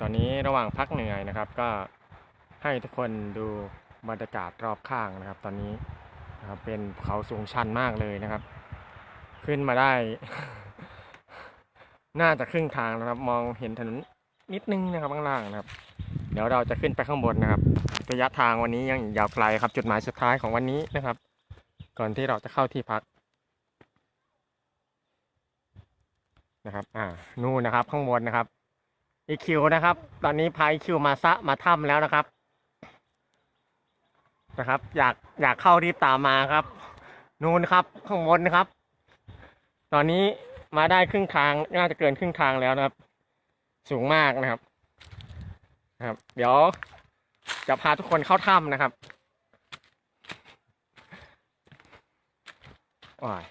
ตอนนี้ระหว่างพักเหนื่อยนะครับ ก็ให้ทุกคนดูบรรยากาศรอบข้างนะครับ ตอนนี้นะครับเป็นเขาสูงชันมากเลยนะครับ ขึ้นมาได้ น่าจะครึ่งทางนะครับ มองเห็นถนนนิดนึงนะครับข้างล่างนะครับ เดี๋ยวเราจะขึ้นไปข้างบนนะครับระยะทางวันนี้ยังยาวไกลครับ จุดหมายสุดท้ายของวันนี้นะครับ ก่อนที่เราจะเข้าที่พักนะครับ อ่า นู่นนะครับ ข้างบนนะครับ อีคิวนะครับ ตอนนี้พายคิวมาซะมาถ้ำแล้วนะครับ นะครับ อยากอยากเข้ารีบตามมาครับ นู่นครับข้างบนนะครับ ตอนนี้มาได้ครึ่งทางน่าจะเกินครึ่งทางแล้วนะครับ สูงมากนะครับนะครับ เดี๋ยวจะพาทุกคนเข้าถ้ำนะครับว้าย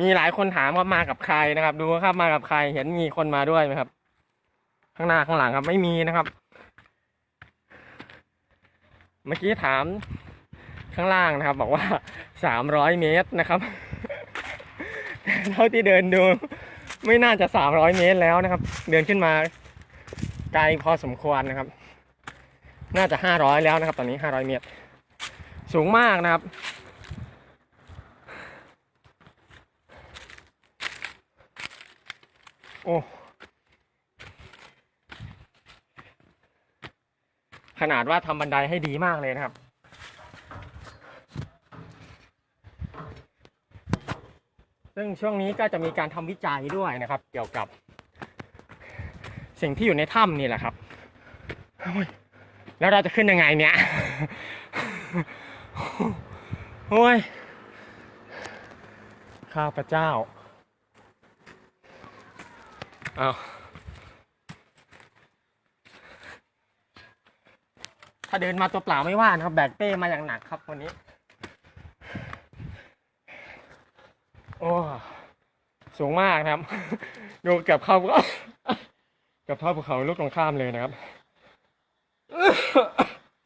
มีหลายคนถามว่ามากับใครนะครับ ดูครับมากับใครเห็นมีคนมาด้วยไหมครับ ข้างหน้าข้างหลังครับไม่มีนะครับ เมื่อกี้ถามข้างล่างนะครับ บอกว่าสามร้อยเมตรนะครับเท่าที่เดินดู ไม่น่าจะสามร้อยเมตรแล้วนะครับ เดินขึ้นมาไกลพอสมควรนะครับ น่าจะห้าร้อยแล้วนะครับ ตอนนี้ห้าร้อยเมตร สูงมากนะครับ โอ้ขนาดว่าทำบันไดให้ดีมากเลยนะครับ ซึ่งช่วงนี้ก็จะมีการทำวิจัยด้วยนะครับ เกี่ยวกับ สิ่งที่อยู่ในถ้ำนี่แหละครับแล้วเราจะขึ้นยังไงเนี่ยโอ้ยข้าพเจ้า เอาถ้าเดินมาตัวเปล่าไม่ว่านะครับ แบกเป้มาอย่างหนักครับวันนี้ โอ้ สูงมากนะครับ ดูเกือบเข้าเกือบเข้าภูเขาลูกตรงข้ามเลยนะครับ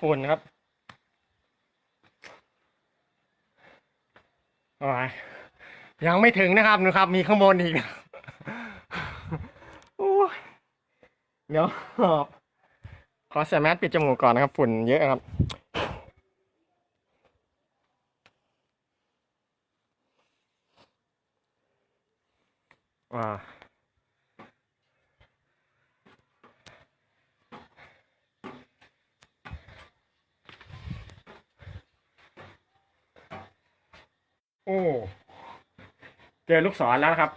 ฝุ่นนะครับอยยังไม่ถึงนะครับนะครับ มีข้างบนอีก โอ้ย เดี๋ยวขอใส่แมสปิดจมูกก่อนนะครับ ฝุ่นเยอะครับอ่าโอ้ เจอลูกศรแล้วนะครับ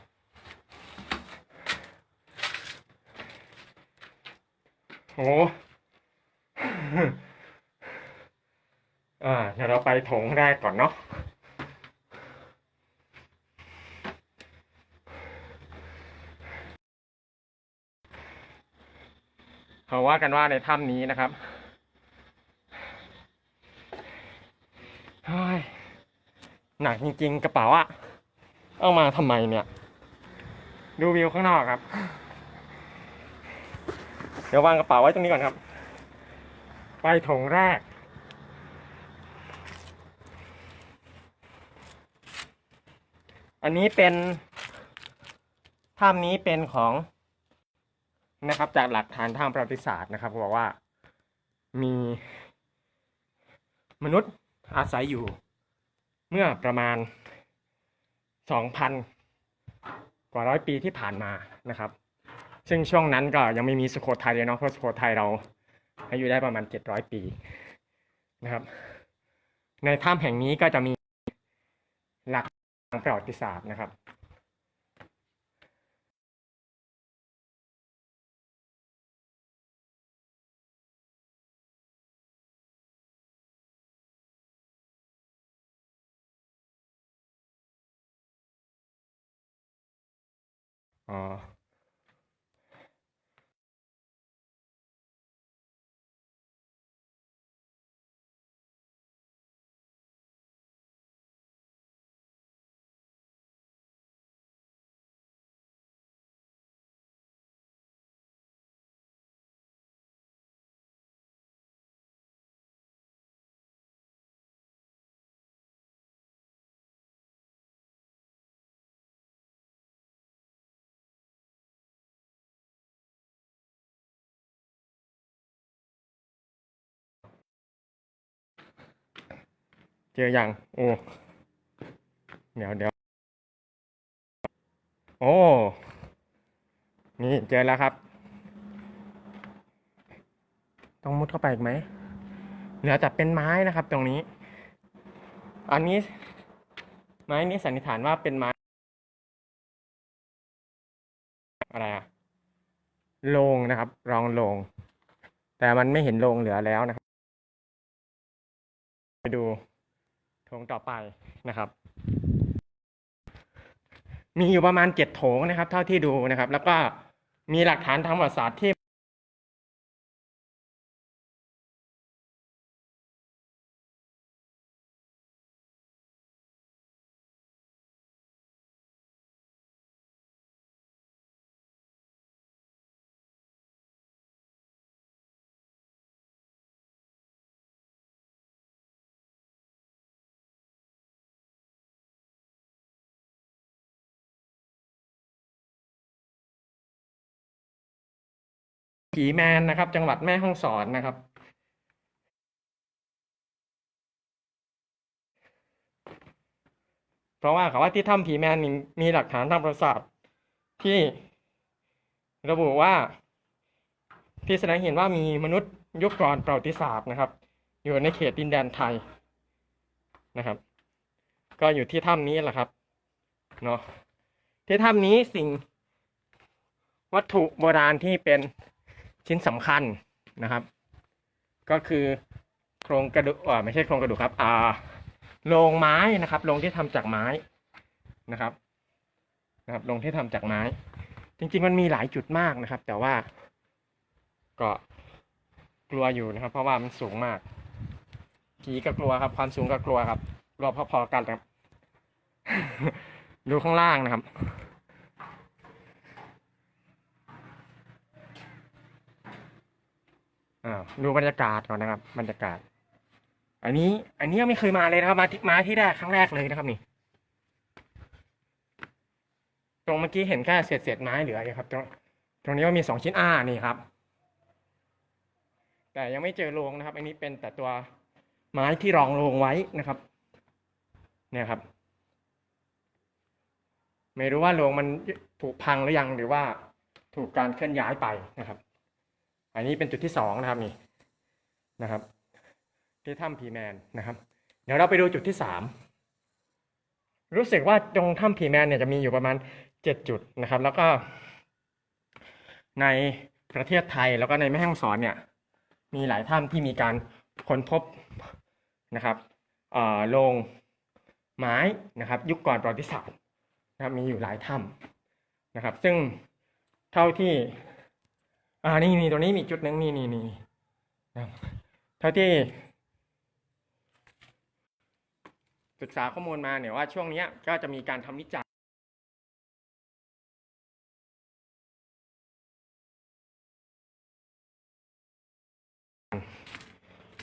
โอ้อ่าเดี๋ยวเราไปโถงแรกก่อนเนาะเขาว่ากันว่าในถ้ำนี้นะครับหนักจริงๆกระเป๋าอะเอามาทำไมเนี่ย ดูวิวข้างนอกครับ เดี๋ยววางกระเป๋าไว้ตรงนี้ก่อนครับ ไปถงแรก อันนี้เป็นถ้ำนี้เป็นของนะครับ จากหลักฐานทางประวัติศาสตร์นะครับบอกว่ามีมนุษย์อาศัยอยู่ เมื่อประมาณสองพันกว่าร้อยปีที่ผ่านมานะครับ ซึ่งช่วงนั้นก็ยังไม่มีสุโขทัยเลยเนาะเพราะสุโขทัยเราอายุได้ประมาณเจ็ดร้อยปีนะครับ ในถ้ำแห่งนี้ก็จะมีหลักทางประวัติศาสตร์นะครับอ๋อ เจอยังโอ้เดี๋ยวเดี๋ยวโอ้นี่เจอแล้วครับ ต้องมุดเข้าไปอีกไหมเหลือแต่เป็นไม้นะครับ ตรงนี้ อันนี้ ไม้นี้สันนิษฐานว่าเป็นไม้ อะไรอะโลงนะครับ รองโลง แต่มันไม่เห็นโลงเหลือแล้วนะครับ ไปดู โถงต่อไปนะครับ มีอยู่ประมาณเจ็ดโถงนะครับ เท่าที่ดูนะครับ แล้วก็มีหลักฐานทางประวัติศาสตร์ที่ ผีแมนนะครับ จังหวัดแม่ฮ่องสอนนะครับเพราะว่าเขาว่าที่ถ้ำผีแมนมีหลักฐานทางประวัติศาสตร์ที่ระบุว่า ที่แสดงเห็นว่ามีมนุษย์ยุคก่อนประวัติศาสตร์นะครับ อยู่ในเขตดินแดนไทยนะครับ ก็อยู่ที่ถ้ำนี้แหละครับเนาะที่ถ้ำนี้สิ่งวัตถุโบราณที่เป็น ชิ้นสำคัญนะครับ ก็คือโครงกระดูกอ่าไม่ใช่โครงกระดูกครับ อ่าโลงไม้นะครับโลงที่ทำจากไม้นะครับนะครับโลงที่ทำจากไม้ จริง ๆ มันมีหลายจุดมากนะครับ แต่ว่าก็กลัวอยู่นะครับ เพราะว่ามันสูงมากผีก็กลัวครับ ความสูงก็กลัวครับกลัวพอๆกันครับ ดูข้างล่างนะครับ อ่าดูบรรยากาศก่อนนะครับ บรรยากาศ อันนี้ อันนี้ยังไม่เคยมาเลยนะครับ มาที่มาที่แรกครั้งแรกเลยนะครับนี่ ตรงเมื่อกี้เห็นแค่เศษเศษไม้เหลืออยู่ครับ ตรงตรงนี้ว่ามีสองชิ้นอ่านี่ครับ แต่ยังไม่เจอโลงนะครับ อันนี้เป็นแต่ตัวไม้ที่รองโลงไว้นะครับ เนี่ยครับ ไม่รู้ว่าโลงมันผุพังหรือยังหรือว่าถูกการเคลื่อนย้ายไปนะครับ อันนี้เป็นจุดที่สองนะครับนี่นะครับที่ถ้ำผีแมนนะครับ เดี๋ยวเราไปดูจุดที่สามรู้สึกว่าตรงถ้ำผีแมนเนี่ยจะมีอยู่ประมาณเจ็ดจุดนะครับ แล้วก็ ในประเทศไทยแล้วก็ในแม่ฮ่องสอนเนี่ย มีหลายถ้ำที่มีการค้นพบนะครับเออโลงไม้นะครับ ยุคก่อนประวัติศาสตร์นะครับมีอยู่หลายถ้ำนะครับ ซึ่งเท่าที่ อ่านี่นี่ตัวนี้มีจุดหนึ่งนี่นี่นี่นะเท่าที่ศึกษาข้อมูลมาเนี่ยว่าช่วงนี้ก็จะมีการทำวิจัย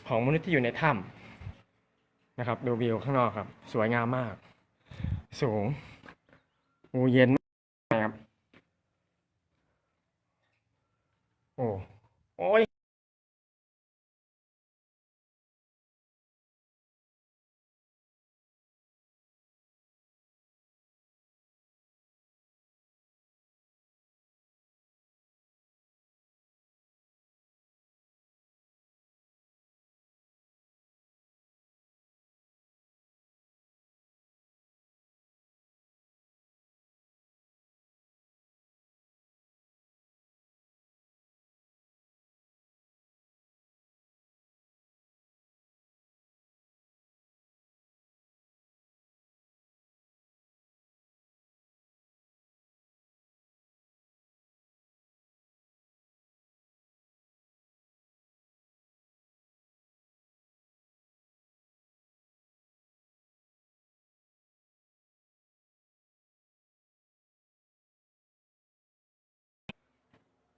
ของมนุษย์ที่อยู่ในถ้ำนะครับ ดูวิวข้างนอกครับ สวยงามมาก สูงอูเย็น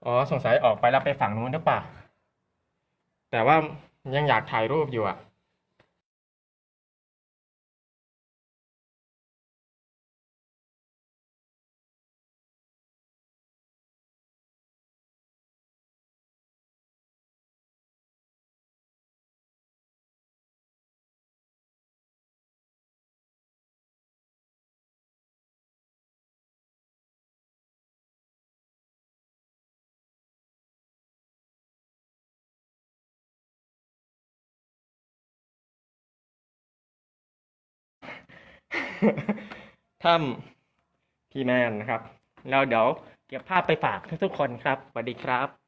อ๋อสงสัยออกไปแล้วไปฝั่งนู้นหรือเปล่า แต่ว่ายังอยากถ่ายรูปอยู่อะ ถ้ำพี่แมนนะครับ แล้วเดี๋ยวเก็บภาพไปฝากทุกๆคนครับสวัสดีครับ